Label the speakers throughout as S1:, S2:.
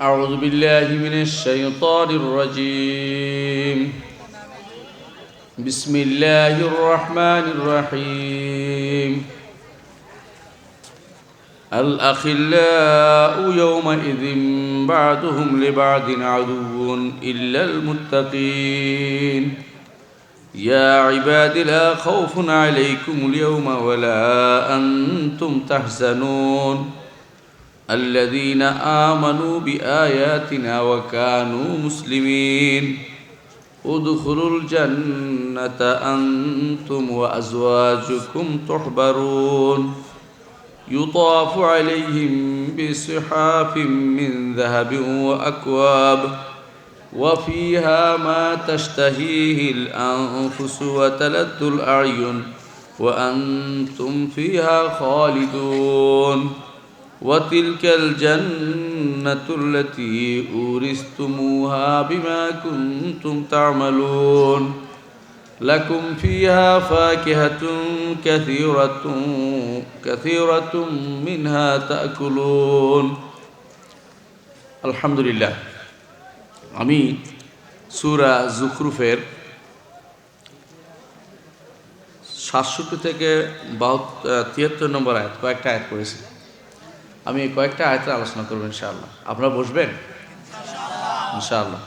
S1: أعوذ بالله من الشيطان الرجيم. بسم الله الرحمن الرحيم. الأخلاء يومئذ بعضهم لبعض عدو إلا المتقين. يا عباد لا خوف عليكم اليوم ولا أنتم تحزنون. الذين آمنوا بآياتنا وكانوا مسلمين. ادخلوا الجنة أنتم وأزواجكم تحبرون. يطاف عليهم بصحاف من ذهب وأكواب. وفيها ما تشتهيه الأنفس وتلذ الأعين. وأنتم فيها خالدون. وتلك الجنة التي أورثتموها بما كنتم تعملون لكم فيها فاكهة كثيرة كثيرة منها تأكلون الحمد لله আমি সুরা জুখরুফের সাতষট্টি থেকে তিয়াত্তর নম্বর আয়াত কয়েকটা আয়াত পড়েছি আমি কয়েকটা আয়াতের আলোচনা করব ইনশাআল্লাহ। আপনারা বসবেন? ইনশাআল্লাহ।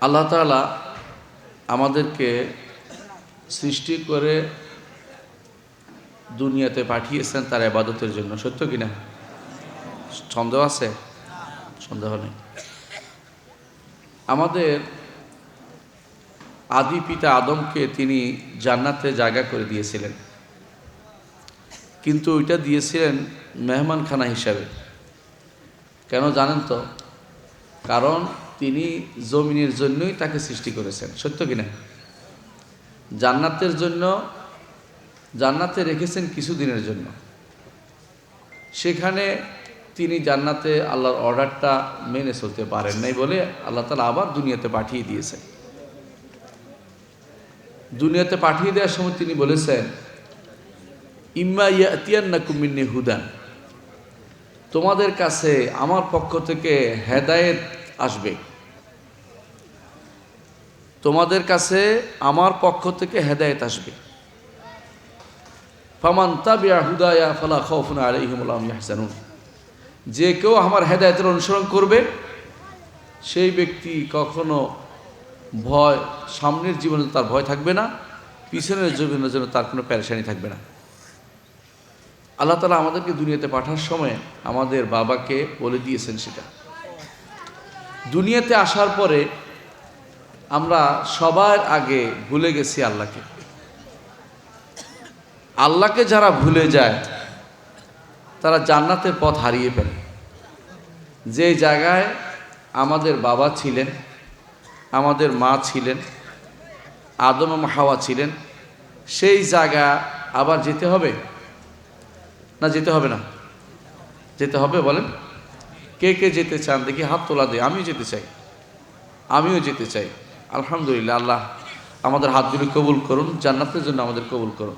S1: আল্লাহ তালা আমাদেরকে সৃষ্টি করে দুনিয়াতে পাঠিয়েছেন তার আবাদতের জন্য। সত্য কিনা সন্দেহ আছে? সন্দেহ নেই। আমাদের আদি পিতা আদমকে তিনি জান্নাতে জায়গা করে দিয়েছিলেন। কিন্তু ওইটা দিয়েছিলেন মেহমানখানা হিসাবে। কেন জানেন তো? কারণ তিনি জমিনের জন্যই তাকে সৃষ্টি করেছেন, সত্য কিনা? জান্নাতের জন্য, জান্নাতে রেখেছেন কিছুদিনের জন্য। সেখানে তিনি জান্নাতে আল্লাহর অর্ডারটা মেনে চলতে পারেন নাই বলে আল্লাহ তালা আবার দুনিয়াতে পাঠিয়ে দিয়েছেন। দুনিয়াতে পাঠিয়ে দেওয়ার সময় তিনি বলেছেন ইম্মা ইয়াতিয়ান্না কুমিন্নি হুদান। তোমাদের কাছে আমার পক্ষ থেকে হেদায়েত আসবে। তোমাদের কাছে আমার পক্ষ থেকে হেদায়েত আসবে। ফামান তাবিয়া হুদায়া ফালা খৌফুন আলাইহিমুল্লাহ ইয়াহসানুন যে কেউ আমার হেদায়তের অনুসরণ করবে, সেই ব্যক্তি কখনো ভয়, সামনের জীবনে তার ভয় থাকবে না, পিছনের জীবনের জন্য তার কোনো প্যারেশানি থাকবে না। আল্লাহ তালা আমাদেরকে দুনিয়াতে পাঠার সময় আমাদের বাবাকে বলে দিয়েছেন সেটা। দুনিয়াতে আসার পরে আমরা সবার আগে ভুলে গেছি আল্লাহকে। আল্লাহকে যারা ভুলে যায়, তারা জান্নাতের পথ হারিয়ে ফেলে। যে জায়গায় আমাদের বাবা ছিলেন, আমাদের মা ছিলেন, আদম হাওয়া ছিলেন, সেই জায়গা আবার যেতে হবে? না যেতে হবে না। যেতে হবে বলেন। কে কে যেতে চান? দেখি হাত তোলা দেয় আমিও যেতে চাই। আমিও যেতে চাই। আলহামদুলিল্লাহ, আল্লাহ আমাদের হাতগুলি কবুল করুন, জান্নাতের জন্য আমাদের কবুল করুন।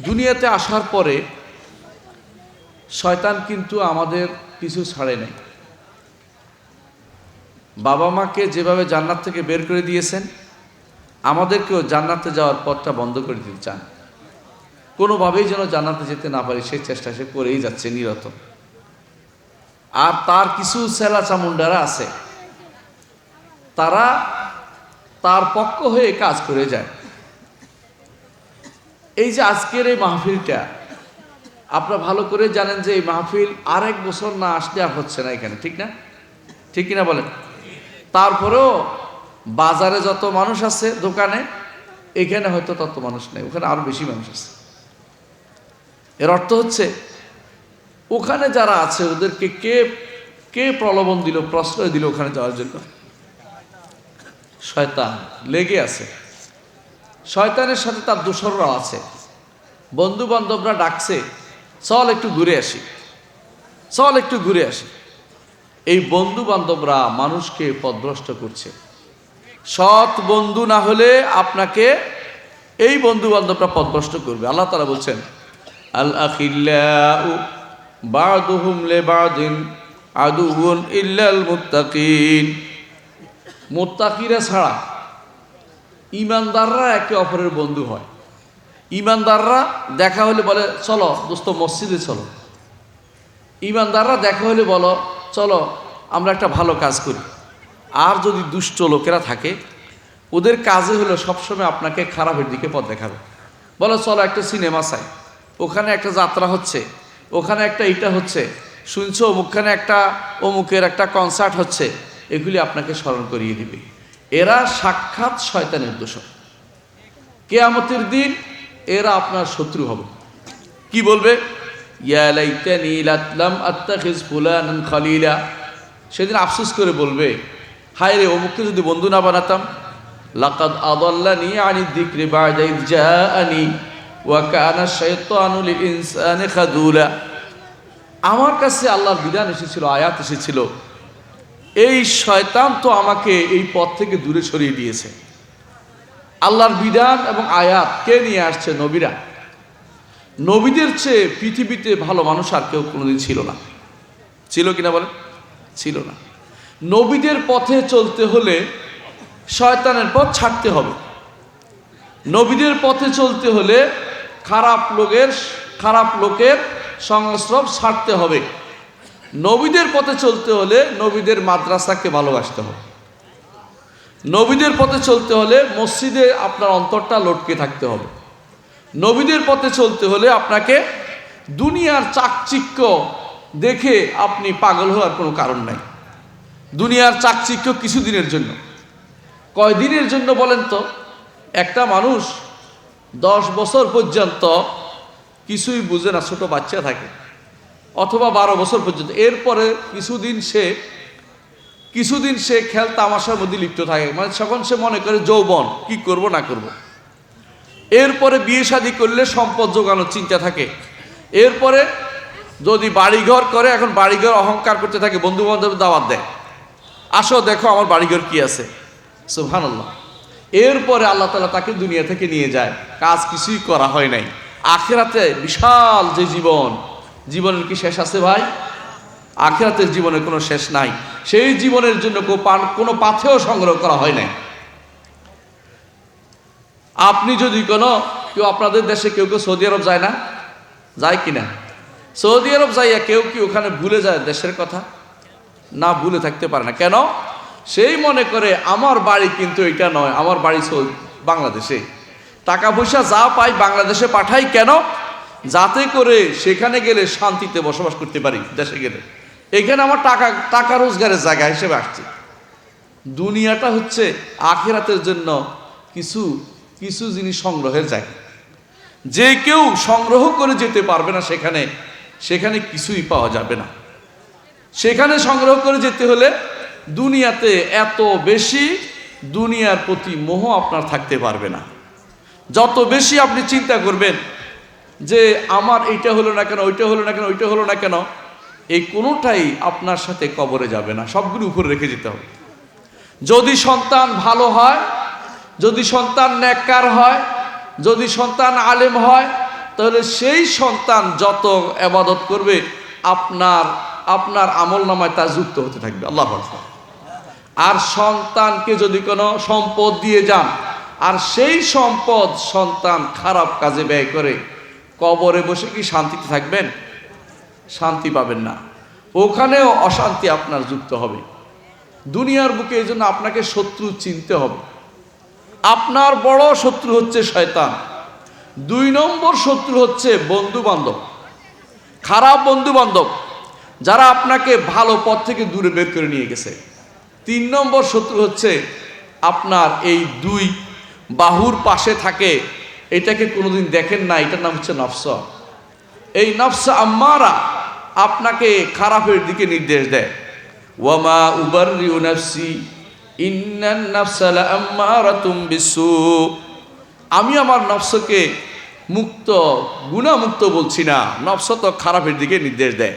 S1: দুনিয়াতে আসার পরে শয়তান কিন্তু আমাদের পিছু ছাড়ে নাই। বাবা মাকে যেভাবে জান্নাত থেকে বের করে দিয়েছেন, আমাদেরকেও জান্নাতে যাওয়ার পথটা বন্ধ করে দিতে চান। কোনোভাবেই যেন জানাতে যেতে না পারি, সেই চেষ্টা সে করেই যাচ্ছে নিরত আর তার কিছু সেলা চামুন্ডারা আছে। তারা তার পক্ষ হয়ে কাজ করে যায়। এই যে আজকের এই মাহফিলটা, আপনারা ভালো করে জানেন যে এই মাহফিল আর এক বছর না আসলে আর হচ্ছে না এখানে, ঠিক না? ঠিক কিনা বলেন? তারপরেও বাজারে যত মানুষ আছে দোকানে, এখানে হয়তো তত মানুষ নেই, ওখানে আরও বেশি মানুষ আছে। এর অর্থ হচ্ছে, ওখানে যারা আছে, ওদেরকে কে কে প্রলোভন দিল, প্রশ্রয় দিল ওখানে যাওয়ার জন্য? শয়তান, লেগে আছে। শয়তানের সাথে তার দোসররাও আছে। বন্ধু বান্ধবরা ডাকছে, চল একটু ঘুরে আসি। চল একটু ঘুরে আসি। এই বন্ধু বান্ধবরা মানুষকে পদভ্রষ্ট করছে। সৎ বন্ধু না হলে আপনাকে এই বন্ধু বান্ধবরা পদভ্রষ্ট করবে। আল্লাহ তালা বলছেন আল আখিল্লাউ বাদুহুম লে বাদিন আদুগুন ইল্লাল মুত্তাকিন। মোত্তাকিরা ছাড়া ইমানদাররা একে অপরের বন্ধু হয়। ইমানদাররা দেখা হলে বলে, চলো দোস্ত, মসজিদে চলো। ইমানদাররা দেখা হলে বলো, চলো, আমরা একটা ভালো কাজ করি। আর যদি দুষ্ট লোকেরা থাকে, ওদের কাজে হলো সবসময় আপনাকে খারাপের দিকে পথ দেখাবে। বলো, চলো একটা সিনেমা চাই। ওখানে একটা যাত্রা হচ্ছে, ওখানে একটা ইটা হচ্ছে। শুনছো? অমুকখানে একটা অমুকের একটা কনসার্ট হচ্ছে, এগুলি আপনাকে স্মরণ করিয়ে দিবে। এরা সাক্ষাৎ শয়তানের দোষক কেয়ামতের দিন এরা আপনার শত্রু হবে। কি বলবে? সেদিন আফসোস করে বলবে, হায় রে, অমুককে যদি বন্ধু না বানাতাম, লাকাদ আদাল্লানি আনি যিকরি বা'দা ইয জাআনি। ওয়া কানা শাইতানু লিল ইনসানি খাদুলা। আমার কাছে আল্লাহর বিধান এসেছিল, আয়াত এসেছিল। এই শয়তান তো আমাকে এই পথ থেকে দূরে সরিয়ে দিয়েছে। আল্লাহর বিধান এবং আয়াত কে নিয়ে আসছে নবীরা? নবীদের চেয়ে পৃথিবীতে ভালো মানুষ আর কেউ কোনোদিন ছিল না। ছিল কিনা বলে ছিল না। নবীদের পথে চলতে হলে শয়তানের পথ ছাড়তে হবে। নবীদের পথে চলতে হলে খারাপ লোকের খারাপ লোকের সংস্রব ছাড়তে হবে। নবীদের পথে চলতে হলে নবীদের মাদ্রাসাকে ভালোবাসতে হবে। নবীদের পথে চলতে হলে মসজিদে আপনার অন্তরটা লটকে থাকতে হবে। নবীদের পথে চলতে হলে আপনাকে দুনিয়ার চাকচিক্য দেখে আপনি পাগল হওয়ার কোনো কারণ নাই। দুনিয়ার চাকচিক্য কিছুদিনের জন্য। কয়দিনের জন্য বলেন তো? একটা মানুষ দশ বছর পর্যন্ত কিছুই বুঝে না, ছোট বাচ্চা থাকে। অথবা বারো বছর পর্যন্ত। এরপরে কিছুদিন সে কিছুদিন সে খেল তামাশার মধ্যে লিপ্ত থাকে। মানে তখন সে মনে করে যৌবন, কি করব, না করব। এরপরে বিয়ে শাদী করলে সম্পদ জোগানোর চিন্তা থাকে। এরপরে যদি বাড়িঘর করে, এখন বাড়িঘর অহংকার করতে থাকে বন্ধু বান্ধব দাওয়াত দেয়। আসো, দেখো আমার বাড়িঘর কি আছে। সুবহানাল্লাহ। এরপরে আল্লাহ তালা তাকে দুনিয়া থেকে নিয়ে যায়। কাজ কিছুই করা হয় নাই। আখেরাতে বিশাল যে জীবন, জীবনের কি শেষ আছে ভাই? আখেরাতের জীবনের কোনো শেষ নাই। সেই জীবনের জন্য কোনো পাথেও সংগ্রহ করা হয় নাই। আপনি যদি কোনো, কেউ আপনাদের দেশে কেউ কেউ সৌদি আরব যায় না? যায় কি না? সৌদি আরব যাইয়া কেউ কি ওখানে ভুলে যায় দেশের কথা? না, ভুলে থাকতে পারে না। কেন? সেই মনে করে আমার বাড়ি কিন্তু এটা নয়, আমার বাড়ি বাংলাদেশে। টাকা পয়সা যা পাই বাংলাদেশে পাঠাই কেন? যাতে করে সেখানে গেলে শান্তিতে বসবাস করতে পারি দেশে গেলে। এখানে আমার টাকা টাকা রোজগারের জায়গা হিসেবে আসছে। দুনিয়াটা হচ্ছে আখেরাতের জন্য কিছু কিছু জিনিস সংগ্রহের জায়গা। যে কেউ সংগ্রহ করে যেতে পারবে না সেখানে সেখানে কিছুই পাওয়া যাবে না। সেখানে সংগ্রহ করে যেতে হলে দুনিয়াতে এত বেশি দুনিয়ার প্রতি মোহ আপনার থাকতে পারবে না। যত বেশি আপনি চিন্তা করবেন যে আমার এইটা হলো না কেন, ওইটা হলো না কেন, ওইটা হলো না কেন, এই কোনোটাই আপনার সাথে কবরে যাবে না। সবগুলো উপরে রেখে যেতে হবে। যদি সন্তান ভালো হয়, যদি সন্তান ন্যাক্কার হয়, যদি সন্তান আলেম হয়, তাহলে সেই সন্তান যত আবাদত করবে, আপনার আপনার আমল নামায় তা যুক্ত হতে থাকবে। আল্লাহ। আর সন্তানকে যদি কোনো সম্পদ দিয়ে যান, আর সেই সম্পদ সন্তান খারাপ কাজে ব্যয় করে, কবরে বসে কি শান্তিতে থাকবেন? শান্তি পাবেন না। ওখানেও অশান্তি আপনার যুক্ত হবে। দুনিয়ার বুকে এই জন্য আপনাকে শত্রু চিনতে হবে। আপনার বড় শত্রু হচ্ছে শয়তান। দুই নম্বর শত্রু হচ্ছে বন্ধু বান্ধব খারাপ বন্ধু বান্ধব যারা আপনাকে ভালো পথ থেকে দূরে বের করে নিয়ে গেছে। তিন নম্বর শত্রু হচ্ছে আপনার এই দুই বাহুর পাশে থাকে। এটাকে কোনোদিন দেখেন না, এটার নাম হচ্ছে নফস। এই নফস আম্মারা আপনাকে খারাপের দিকে নির্দেশ দেয়। ওয়ামা লাআম্মারাতুম বিসু। আমি আমার নফসকে মুক্ত, গুণামুক্ত বলছি না, নফস তো খারাপের দিকে নির্দেশ দেয়।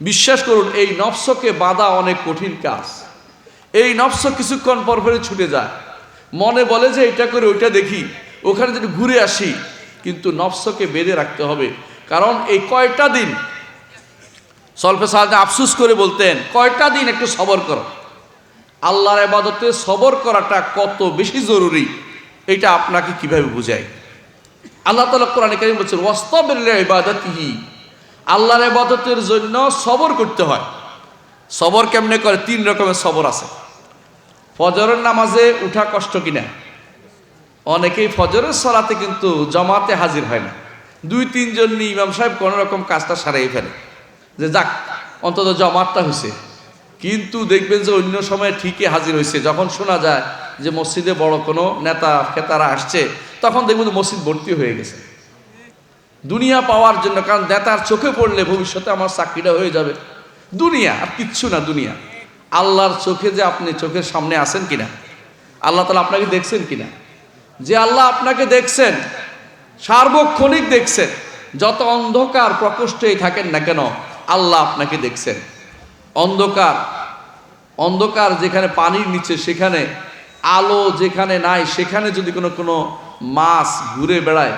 S1: বিশ্বাস করুন, এই নফসকে বাধা অনেক কঠিন কাজ। এই নফস কিছুক্ষণ পর পরে ছুটে যায়। মনে বলে যে এটা করে ওইটা দেখি, ওখানে যদি ঘুরে আসি, কিন্তু নফসকে বেঁধে রাখতে হবে। কারণ এই কয়টা দিন? সলফে সাহায্যে আফসুস করে বলতেন, কয়টা দিন একটু সবর করো। আল্লাহর আবাদতে সবর করাটা কত বেশি জরুরি, এটা আপনাকে কীভাবে বুঝায়? আল্লাহ তালা কোরআন কারিম বলছেন ওয়াস্তবের ইবাদতিহি। আল্লাহর ইবাদতের জন্য সবর করতে হয়। সবর কেমনে করে? তিন রকমের সবর আছে। ফজরের নামাজে উঠা কষ্ট কিনা? অনেকেই ফজরের সলাতে কিন্তু জমাতে হাজির হয় না। দুই, তিনজন নিয়ে ইমাম সাহেব কোনো রকম কাজটা সারাই ফেলে। যে যাক, অন্তত জমাতটা হয়েছে। কিন্তু দেখবেন যে অন্য সময় ঠিকই হাজির হয়েছে। যখন শোনা যায় যে মসজিদে বড় কোনো নেতা, খেতারা আসছে, তখন দেখবেন মসজিদ ভর্তি হয়ে গেছে। দুনিয়া পাওয়ার জন্য, কারণ নেতার চোখে পড়লে ভবিষ্যতে আমার চাকরিটা হয়ে যাবে। দুনিয়া, আর কিচ্ছু না দুনিয়া। আল্লাহর চোখে যে আপনি চোখের সামনে আসেন কিনা? আল্লাহ তালা আপনাকে দেখছেন কিনা? যে আল্লাহ আপনাকে দেখছেন, সার্বক্ষণিক দেখছেন, যত অন্ধকার প্রকোষ্ঠেই থাকেন না কেন, আল্লাহ আপনাকে দেখছেন। অন্ধকার অন্ধকার যেখানে পানির নিচে, সেখানে আলো যেখানে নাই, সেখানে যদি কোনো কোনো মাছ ঘুরে বেড়ায়,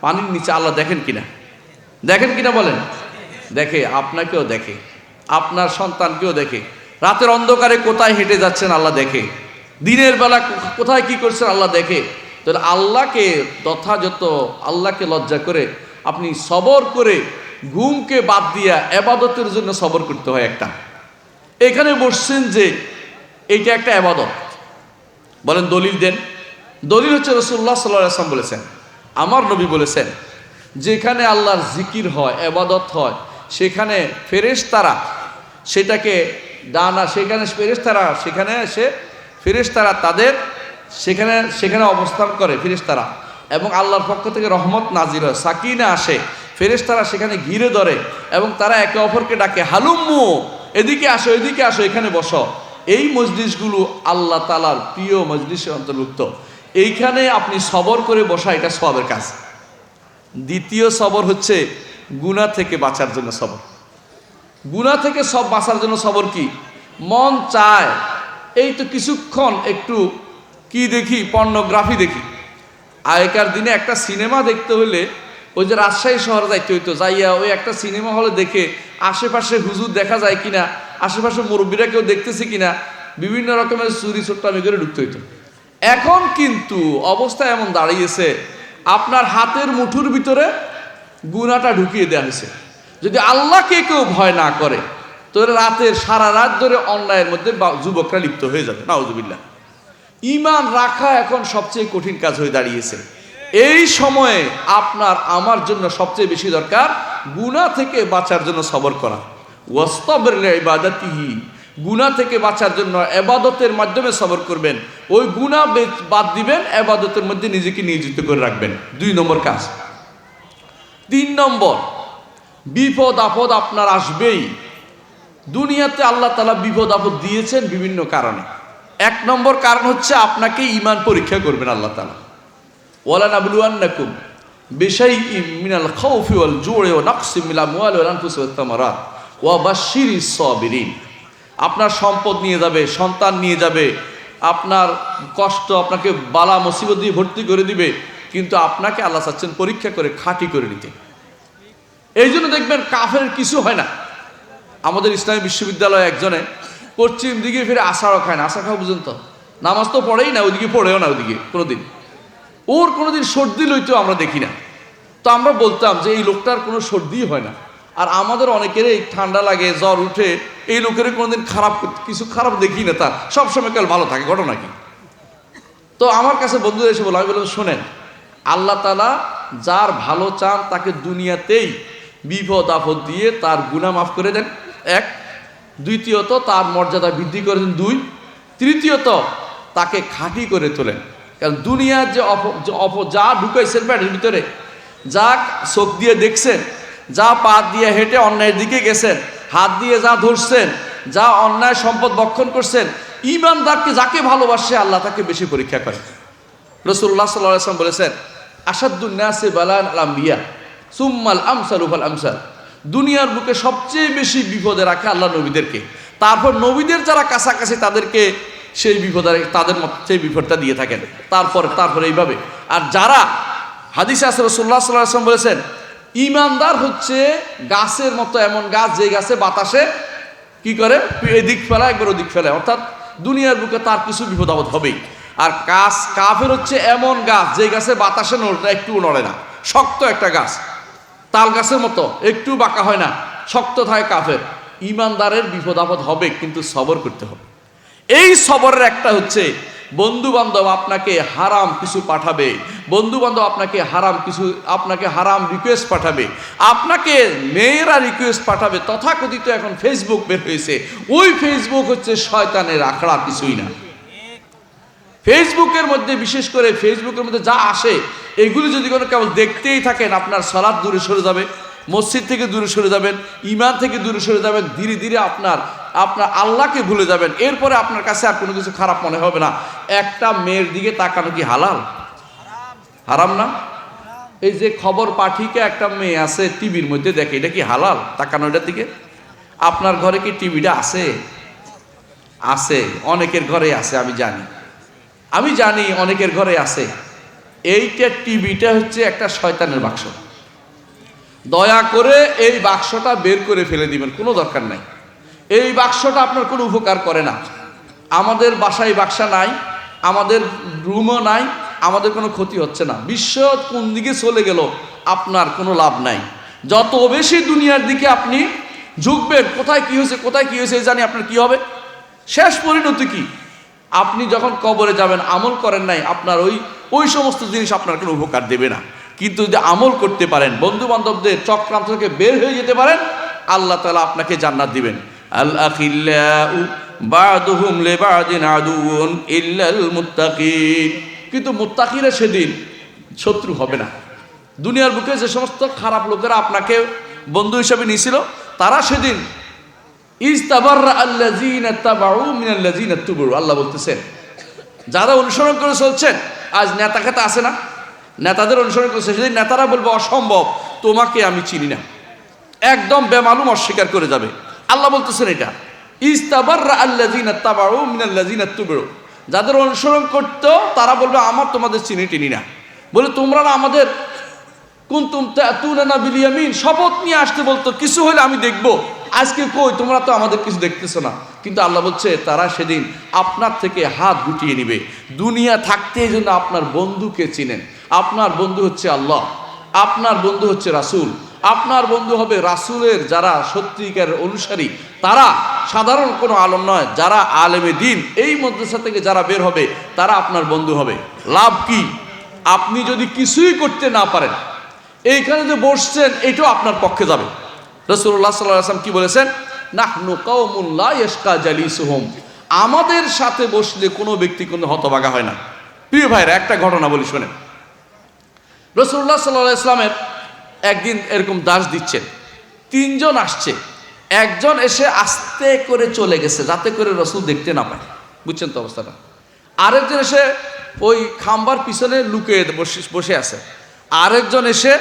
S1: পানির নিচে আল্লাহ দেখেন কিনা? দেখেন কিনা বলেন? দেখে, আপনাকেও দেখে। আপনার সন্তানকেও দেখে। রাতের অন্ধকারে কোথায় হেঁটে যাচ্ছেন আল্লাহ দেখে। দিনের বেলা কোথায় কি করছেন আল্লাহ দেখে। তাহলে আল্লাহকে যথাযথ আল্লাহকে লজ্জা করে আপনি সবর করে ঘুমকে বাদ দিয়া এবাদতের জন্য সবর করতে হয় একটা। এখানে বসছেন যে এইটা একটা আবাদত বলেন দলিল দেন। দলিল হচ্ছে রসুল্লাহ সাল্লাহ আসলাম বলেছেন। আমার নবী বলেছেন, যেখানে আল্লাহর জিকির হয়, এবাদত হয় সেখানে ফেরেশতারা সেটাকে ডানা সেখানে ফেরেশতারা, সেখানে এসে ফেরেশতারা তাদের সেখানে সেখানে অবস্থান করে ফেরেশতারা। এবং আল্লাহর পক্ষ থেকে রহমত নাজির হয়, সাকিনা আসে, ফেরেশতারা সেখানে ঘিরে ধরে এবং তারা একে অপরকে ডাকে, হালুম্মু, এদিকে আসো এদিকে আসো, এখানে বসো। এই মজলিসগুলো আল্লাহ তালার প্রিয় মজলিসের অন্তর্ভুক্ত। এইখানে আপনি সবর করে বসা এটা সবের কাজ। দ্বিতীয় সবর হচ্ছে গুণা থেকে বাঁচার জন্য সবর। গুণা থেকে সব বাঁচার জন্য সবর কি? মন চায়। এই তো কিছুক্ষণ একটু কি দেখি? পর্নোগ্রাফি দেখি। আগেকার দিনে একটা সিনেমা দেখতে হলে ওই যে রাজশাহী শহরে যাইতে হইতো, যাইয়া ওই একটা সিনেমা হলে দেখে আশেপাশে হুজুর দেখা যায় কিনা, আশেপাশে মুরব্বীরা কেউ দেখতেছে কিনা, বিভিন্ন রকমের চুরি ছোট্টামি করে ঢুকতে হইতো। এখন কিন্তু অবস্থা এমন দাঁড়িয়েছে, আপনার হাতের মুঠুর ভিতরে গুণাটা ঢুকিয়ে দেওয়া হয়েছে। যদি আল্লাহকে কেউ ভয় না করে তো রাতের সারা রাত ধরে অন্যায়ের মধ্যে যুবকরা লিপ্ত হয়ে যাবে। নাউজুবিল্লাহ। ইমান রাখা এখন সবচেয়ে কঠিন কাজ হয়ে দাঁড়িয়েছে। এই সময়ে আপনার আমার জন্য সবচেয়ে বেশি দরকার গুণা থেকে বাঁচার জন্য সবর করা। ওয়াস্তবের ইবাদাতিহি গুণা থেকে বাঁচার জন্য এবাদতের মাধ্যমে সবর করবেন। ওই গুণা বাদ দিবেন, এবাদতের মধ্যে নিজেকে নিয়োজিত করে রাখবেন। দুই নম্বর কাজ। তিন নম্বর, বিপদ আপদ আপনার আসবেই। দুনিয়াতে আল্লাহ তালা বিপদ আপদ দিয়েছেন বিভিন্ন কারণে। এক নম্বর কারণ হচ্ছে আপনাকে ইমান পরীক্ষা করবেন আল্লাহ তালা ওয়ালান আবলুয়ান্নাকুম বেশাই মিনাল ওয়াল জুড়ে ও নাকসি মিলা মুয়াল ওয়াল আনফুস ওয়াত তামারাত ওয়া বাশিরি সাবিরিন। আপনার সম্পদ নিয়ে যাবে, সন্তান নিয়ে যাবে, আপনার কষ্ট আপনাকে বালা মুসিবত দিয়ে ভর্তি করে দিবে। কিন্তু আপনাকে আল্লাহ চাচ্ছেন পরীক্ষা করে খাঁটি করে নিতে। এই জন্য দেখবেন কাফের কিছু হয় না। আমাদের ইসলামী বিশ্ববিদ্যালয়ে একজনে পশ্চিম দিকে ফিরে আশারও খায় না আশা খাওয়া পর্যন্ত। নামাজ তো পড়েই না ওইদিকে পড়েও না ওইদিকে কোনোদিন। ওর কোনোদিন সর্দি লইতেও আমরা দেখি না। তো আমরা বলতাম যে এই লোকটার কোনো সর্দি হয় না। আর আমাদের অনেকেরই ঠান্ডা লাগে, জ্বর উঠে, এই লোকের কোনোদিন খারাপ, কিছু খারাপ দেখি না তার। সবসময় কাল ভালো থাকে ঘটনা কি? তো আমার কাছে বন্ধুরা এসে বলো আমি বললাম, শোনেন আল্লাহ তালা যার ভালো চান তাকে দুনিয়াতেই বিপদ, আপদ দিয়ে তার গুণা মাফ করে দেন। এক, দ্বিতীয়ত তার মর্যাদা বৃদ্ধি করে দেন। দুই, তৃতীয়ত তাকে খাঁটি করে তোলেন। কারণ দুনিয়ার যে অপ অপ, যা ঢুকাইছেন প্যাটের ভিতরে, যা চোখ দিয়ে দেখছেন, যা পা দিয়ে হেঁটে অন্যায়ের দিকে গেছেন, হাত দিয়ে যা ধরছেন, যা অন্যায় সম্পদ বক্ষণ করছেন ইমানদারকে যাকে ভালোবাসে আল্লাহ তাকে বেশি পরীক্ষা করে রসুল্লাহ সাল্লাহ বলেছেন আসাদুন্নাসে বালান আলাম্বিয়া সুম্মাল আমসাল উফাল আমসাল। দুনিয়ার বুকে সবচেয়ে বেশি বিপদে রাখে আল্লাহ নবীদেরকে। তারপর নবীদের যারা কাছাকাছি তাদেরকে সেই বিপদে, তাদের সেই বিপদটা দিয়ে থাকেন। তারপর, তারপরে এইভাবে। আর যারা হাদিসে আসে রসুল্লাহ সাল্লাহ আসলাম বলেছেন, ইমানদার হচ্ছে গাছের মতো এমন গাছ, যে গাছে বাতাসে কি করে? এদিক ফেলা একবার ওদিক ফেলে অর্থাৎ দুনিয়ার বুকে তার কিছু বিপদ আপদ হবেই। আর গাছ, কাফের হচ্ছে এমন গাছ, যে গাছে বাতাসে নড়ে একটু নড়ে না। শক্ত একটা গাছ। তাল গাছের মতো একটু বাঁকা হয় না। শক্ত থাকে কাফের। ইমানদারের বিপদ আপদ হবে, কিন্তু সবর করতে হবে। এই সবরের একটা হচ্ছে বন্ধু বান্ধব আপনাকে হারাম কিছু পাঠাবে। বন্ধু বান্ধব আপনাকে হারাম কিছু, আপনাকে হারাম রিকোয়েস্ট পাঠাবে। আপনাকে মেয়েরা রিকোয়েস্ট পাঠাবে। তথাকথিত এখন ফেসবুক বের হয়েছে। ওই ফেসবুক হচ্ছে শয়তানের আখড়া, কিছুই না। ফেসবুকের মধ্যে, বিশেষ করে ফেসবুকের মধ্যে যা আসে, এগুলি যদি কোনো কেবল দেখতেই থাকেন, আপনার সালাদ দূরে সরে যাবে, মসজিদ থেকে দূরে সরে যাবেন ইমান থেকে দূরে সরে যাবেন, ধীরে ধীরে আপনার আপনার আল্লাহকে ভুলে যাবেন। এরপরে আপনার কাছে আর কোনো কিছু খারাপ মনে হবে না। একটা মেয়ের দিকে তাকানো কি হালাল? হারাম না? এই যে খবর পাঠিকে একটা মেয়ে আছে টিভির মধ্যে দেখে, এটা কি হালাল তাকানো এটার দিকে? আপনার ঘরে কি টিভিটা আছে? আছে, অনেকের ঘরে আছে, আমি জানি। আমি জানি অনেকের ঘরে আছে। এইটা টিভিটা হচ্ছে একটা শয়তানের বাক্স। দয়া করে এই বাক্সটা বের করে ফেলে দিবেন, কোনো দরকার নাই। এই বাক্সটা আপনার কোনো উপকার করে না। আমাদের বাসায় বাক্সা নাই, আমাদের রুমও নাই, আমাদের কোনো ক্ষতি হচ্ছে না। বিশ্ব কোন দিকে চলে গেল, আপনার কোনো লাভ নাই। যত বেশি দুনিয়ার দিকে আপনি ঝুঁকবেন, কোথায় কি হয়েছে, কোথায় কি হয়েছে জানি আপনার কি হবে। শেষ পরিণতি কি? আপনি যখন কবরে যাবেন, আমল করেন নাই, আপনার ওই ওই সমস্ত জিনিস আপনার কোনো উপকার দেবে না। কিন্তু যদি আমল করতে পারেন বন্ধু বান্ধবদের চক্রান্ত থেকে বের হয়ে যেতে পারেন, আল্লাহ তালা আপনাকে জান্নাত দিবেন। কিন্তু মুত্তাকিরা সেদিন শত্রু হবে না। দুনিয়ার বুকে যে সমস্ত খারাপ লোকেরা আপনাকে বন্ধু হিসেবে নিয়েছিল, তারা সেদিন ইস্তাবাররা আল্লাযীনা তাবাউ মিনাল্লাযীনা তুবু আল্লাহ বলতেছেন, যারা অনুসরণ করে চলছেন, আজ নেতা খেতা আছে না? নেতাদের অনুসরণ করছে সেদিন নেতারা বলবে অসম্ভব, তোমাকে আমি চিনি না। একদম বেমালুম অস্বীকার করে যাবে। আল্লাহ বলতেছেন এটা। ইস্তাবাররা আল্লাযীনা তাবাউ মিনাল্লাযীনা তুবু যাদের অনুসরণ করতো, তারা বলবে, আমার তোমাদের চিনি টিনি না। বলে, তোমরা না আমাদের, কুন্তুম তুলানা বিলিয়ামিন শপথ নিয়ে আসতে বলতো, কিছু হলে আমি দেখব। আজকে কই? তোমরা তো আমাদের কিছু দেখতেছো না। কিন্তু আল্লাহ বলছে, তারা সেদিন আপনার থেকে হাত গুটিয়ে নিবে। দুনিয়া থাকতে জন্য আপনার বন্ধুকে চিনেন। আপনার বন্ধু হচ্ছে আল্লাহ। আপনার বন্ধু হচ্ছে রাসূল। আপনার বন্ধু হবে রাসুলের যারা সত্যিকারের অনুসারী। তারা সাধারণ কোনো আলম নয়, যারা আলেমে দিন। এই মদ্রাসা থেকে যারা বের হবে, তারা আপনার বন্ধু হবে। লাভ কি? আপনি যদি কিছুই করতে না পারেন, এইখানে যে বসছেন, এটাও আপনার পক্ষে যাবে। রসুল্লাহ সাল্লাহ আসলাম কি বলেছেন? নাহনু কাউমুল্লাহ ইস্কা জালিসুহুম। আমাদের সাথে বসলে কোনো ব্যক্তি কোনো হতবাগা হয় না। প্রিয় ভাইরা, একটা ঘটনা বলি, শোনেন। রসুল্লাহ সাল্লাহ ইসলামের একদিন এরকম দাস দিচ্ছেন। তিনজন আসছে। একজন এসে আস্তে করে চলে গেছে, যাতে করে রসুল দেখতে না পায়। বুঝছেন তো অবস্থাটা? আরেকজন এসে ওই খাম্বার পিছনে লুকিয়ে বসে বসে আছে। আরেকজন এসে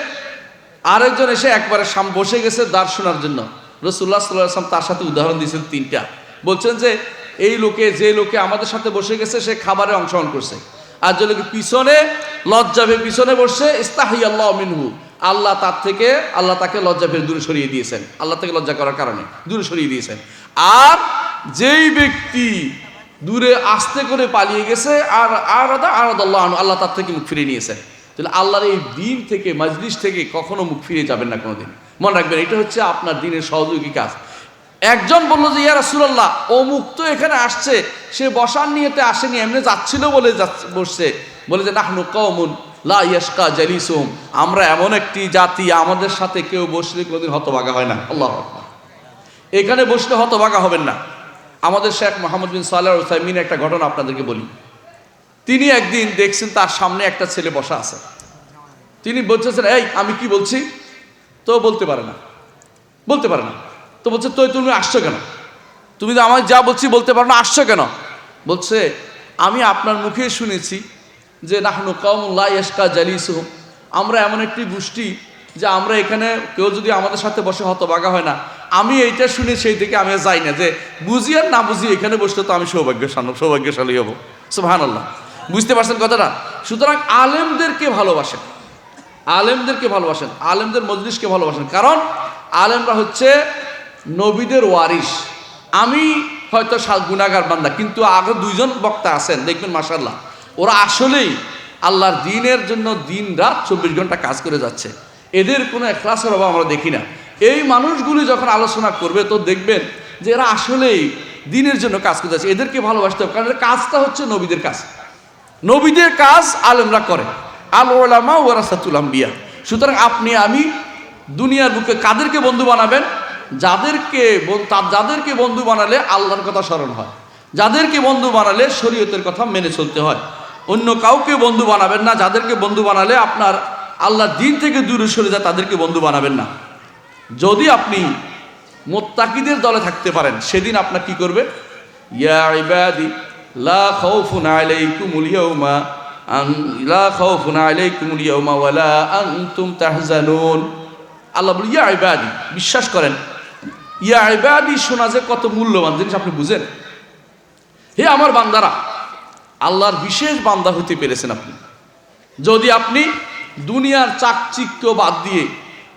S1: আরেকজন এসে একবারে সাম বসে গেছে দার শোনার জন্য। রসুল্লাহ সাল্লাহ আসলাম তার সাথে উদাহরণ দিয়েছেন তিনটা। বলছেন যে, এই লোকে, যে লোকে আমাদের সাথে বসে গেছে, সে খাবারে অংশগ্রহণ করছে। আর যে লোকে পিছনে লজ্জাবে পিছনে বসছে ইস্তাহি আল্লাহ মিনহু। আল্লাহ তার থেকে, আল্লাহ তাকে লজ্জা ফের দূরে সরিয়ে দিয়েছেন। আল্লাহ থেকে লজ্জা করার কারণে দূরে সরিয়ে দিয়েছেন। আর যেই ব্যক্তি দূরে আস্তে করে পালিয়ে গেছে, আর আর আর আল্লাহ আল্লাহ তার থেকে মুখ ফিরিয়ে নিয়েছেন। তাহলে আল্লাহর এই দিন থেকে, মজলিস থেকে কখনো মুখ ফিরে যাবেন না কোনোদিন। মনে রাখবেন, এটা হচ্ছে আপনার দিনের সহযোগী কাজ। একজন বলল যে, ইয়া রাসূলুল্লাহ, অমুক তো এখানে আসছে, সে বসার নিয়েতে আসেনি, এমনি যাচ্ছিল বলে বসছে। বলে যে, নাহনু কওমুন, লা ইয়াশকা জালিসুম আমরা এমন একটি জাতি, আমাদের সাথে কেউ বসলে কোনোদিন হতভাগা হয় না। আল্লাহ এখানে বসলে হতভাগা হবেন না। আমাদের শেখ মোহাম্মদ বিন সাল্লাহ উসাইমিন একটা ঘটনা আপনাদেরকে বলি। তিনি একদিন দেখছেন তার সামনে একটা ছেলে বসা আছে। তিনি বলতেছেন, এই, আমি কি বলছি? তো বলতে পারে না। বলতে পারে না। তো বলছে, তো তুমি আসছো কেন? তুমি তো আমার যা বলছি বলতে পারো না, আসছো কেন? বলছে, আমি আপনার মুখে শুনেছি যে নাহনু কমুল্লাহ ইস্কা জালিসুম আমরা এমন একটি গোষ্ঠী যে আমরা এখানে কেউ যদি আমাদের সাথে বসে হতবাগা হয় না, আমি এইটা শুনে সেই থেকে আমি যাই না যে বুঝি আর না বুঝি এখানে বসলে তো আমি সৌভাগ্যশালী সৌভাগ্যশালী হব। সুহান আল্লাহ বুঝতে পারছেন কথাটা? সুতরাং আলেমদেরকে ভালোবাসেন। আলেমদেরকে ভালোবাসেন, আলেমদের মজলিসকে ভালোবাসেন। কারণ আলেমরা হচ্ছে নবীদের ওয়ারিস আমি হয়তো গুনাগার বান্দা, কিন্তু আগে দুইজন বক্তা আছেন, দেখবেন মাসাল্লাহ ওরা আসলেই আল্লাহর দিনের জন্য দিন রাত চব্বিশ ঘণ্টা কাজ করে যাচ্ছে। এদের কোনো এখলাসের অভাব আমরা দেখি না। এই মানুষগুলি যখন আলোচনা করবে, তো দেখবেন যে এরা আসলেই দিনের জন্য কাজ করে যাচ্ছে। এদেরকে ভালোবাসতে হবে, কারণ কাজটা হচ্ছে নবীদের কাজ। নবীদের কাজ আলেমরা করে। আল ওলামা ওয়ারাসাতুল আম্বিয়া। সুতরাং আপনি, আমি দুনিয়ার বুকে কাদেরকে বন্ধু বানাবেন? যাদেরকে যাদেরকে বন্ধু বানালে আল্লাহর কথা স্মরণ হয়। যাদেরকে বন্ধু বানালে শরীয়তের কথা মেনে চলতে হয়। অন্য কাউকে বন্ধু বানাবেন না, যাদেরকে বন্ধু বানালে আপনার আল্লাহর দিন থেকে দূরে সরে যায়, তাদেরকে বন্ধু বানাবেন না। যদি আপনি মোত্তাকিদের দলে থাকতে পারেন, সেদিন আপনার কি করবে? ইয়া লা খাউফুন আলাইকুমুল ইয়াউমা আন, লা খাউফুন আলাইকুমুল ইয়াউমা ওয়ালা আনতুম তাহজানুন। আল্লাহ বলে, ইয়া ইবাদি, বিশ্বাস করেন। ইয়া ইবাদি শোনা যে কত মূল্যবান জিনিস, আপনি বুঝেন? হে আমার বান্দারা, আল্লাহর বিশেষ বান্দা হতে পেরেছেন আপনি। যদি আপনি দুনিয়ার চাকচিক্য বাদ দিয়ে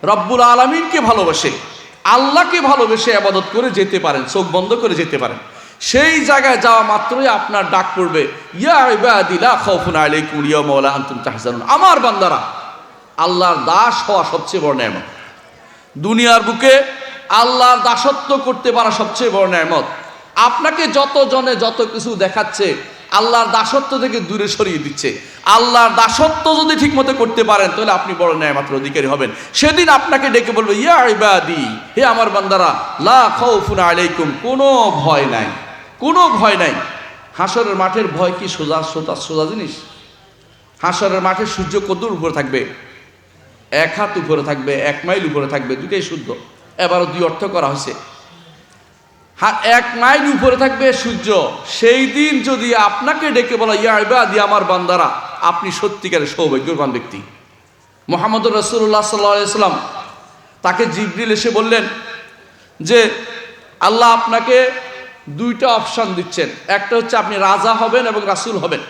S1: রব্বুল আলমিনকে ভালোবাসে, আল্লাহকে ভালোবেসে আবাদত করে যেতে পারেন, চোখ বন্ধ করে যেতে পারেন সেই জায়গায় যাওয়া মাত্রই আপনার ডাক পড়বে আমার বান্দারা, আল্লাহর দাস হওয়া সবচেয়ে বড় নেয়ামত। দুনিয়ার বুকে আল্লাহর দাসত্ব করতে পারা সবচেয়ে বড় নেয়ামত। আপনাকে যত জনে যত কিছু দেখাচ্ছে, আল্লাহর দাসত্ব থেকে দূরে সরিয়ে দিচ্ছে। আল্লাহর দাসত্ব যদি ঠিকমতো করতে পারেন, তাহলে আপনি বড় ন্যায়মাত্র অধিকারী হবেন। সেদিন আপনাকে ডেকে বলবে, ইয়া ইবাদি, হে আমার বান্দারা, লা খাউফুন আলাইকুম, কোনো ভয় নাই। কোনো ভয় নাই। হাসরের মাঠের ভয় কি সোজা সোজা সোজা জিনিস? হাসরের মাঠে সূর্য কতদূর উপরে থাকবে? এক হাত উপরে থাকবে, এক মাইল উপরে থাকবে, দুটাই শুদ্ধ। এবারও দুই অর্থ করা হয়েছে। হা- এক মাইল উপরে থাকবে সূর্য। সেই দিন যদি আপনাকে ডেকে বলা, ইয়া ইবাদি, আমার বান্দারা, আপনি সত্যিকারের সৌভাগ্যবান ব্যক্তি। মোহাম্মদ রসুল্লাহ সাল্লাম তাকে জিবরিল এসে বললেন যে, আল্লাহ আপনাকে দুইটা অপশান দিচ্ছেন। একটা হচ্ছে আপনি রাজা হবেন এবং রাসূল হবেন।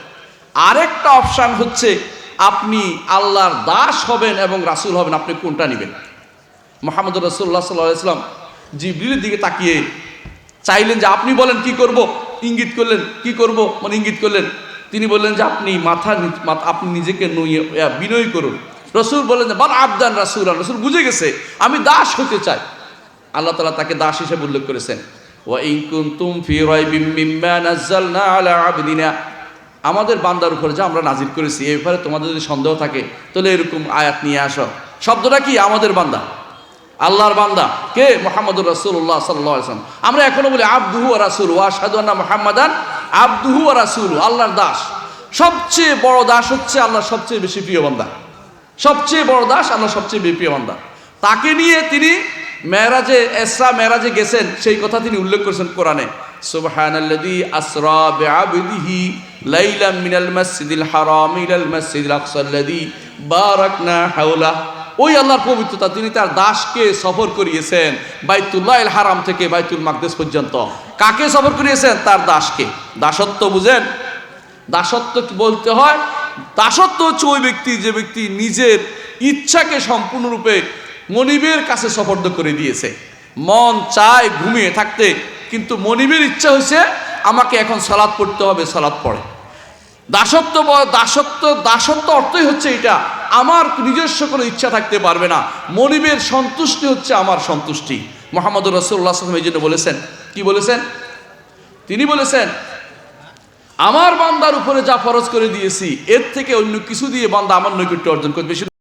S1: আরেকটা অপশান হচ্ছে আপনি আল্লাহর দাস হবেন এবং রাসূল হবেন। আপনি কোনটা নেবেন? মোহাম্মদ রসুল্লাহ সাল্লাহ ইসলাম জিবরিলের দিকে তাকিয়ে চাইলেন যে আপনি বলেন, কি করব? ইঙ্গিত করলেন, কি করব? মানে ইঙ্গিত করলেন। তিনি বললেন যে, আপনি মাথা মাথা- আপনি নিজেকে নইয়ে বিনয় করুন। রসুল বললেন যে বল আবদান রাসুল রসুল বুঝে গেছে, আমি দাস হতে চাই। আল্লাহ তালা তাকে দাস হিসেবে উল্লেখ করেছেন। ওয়া ইন কুনতুম ফি মিম্মা নাযালনা আলা আবদিনা। আমাদের বান্দার উপরে যা আমরা নাজির করেছি এই ব্যাপারে তোমাদের যদি সন্দেহ থাকে, তাহলে এরকম আয়াত নিয়ে আসো। শব্দটা কি? আমাদের বান্দা। আল্লাহর বান্দা। কে? মোহাম্মদুর রাসূলুল্লাহ সাল্লাল্লাহু আলাইহি আমরা এখনও বলি, আব্দুহু রাসূল ওয়া আশহাদু আন্না মুহাম্মাদান আব্দুহু রাসূল আল্লাহর দাস সবচেয়ে বড় দাস হচ্ছে আল্লাহর সবচেয়ে বেশি প্রিয় বান্দা। সবচেয়ে বড় দাস আল্লাহ সবচেয়ে বেশি প্রিয় বান্দা। তাকে নিয়ে তিনি মেরাজে এসরা মেরাজে গেছেন। সেই কথা তিনি উল্লেখ করেছেন কোরআনে। আসরা মিনাল হাওলা। ওই পবিত্রতা তিনি তার দাসকে সফর করিয়েছেন হারাম থেকে বাইতুল পর্যন্ত। কাকে সফর করিয়েছেন? তার দাসকে। দাসত্ব বুঝেন? দাসত্ব বলতে হয়? দাসত্ব হচ্ছে ওই ব্যক্তি, যে ব্যক্তি নিজের ইচ্ছাকে সম্পূর্ণরূপে মনিবের কাছে সফর্দ করে দিয়েছে। মন চায় ঘুমিয়ে থাকতে, কিন্তু মনিবের ইচ্ছা হয়েছে আমাকে এখন সালাদ পড়তে হবে, সালাদ পড়ে। দাসত্ব দাসত্ব দাসত্ব অর্থই হচ্ছে এটা। আমার নিজস্ব কোনো ইচ্ছা থাকতে পারবে না। মনিবের সন্তুষ্টি হচ্ছে আমার সন্তুষ্টি। মোহাম্মদ রসুল্লাহ আসলাম এই জন্য বলেছেন, কি বলেছেন? তিনি বলেছেন, আমার বান্দার উপরে যা ফরজ করে দিয়েছি, এর থেকে অন্য কিছু দিয়ে বান্দা আমার নৈকট্য অর্জন করবে।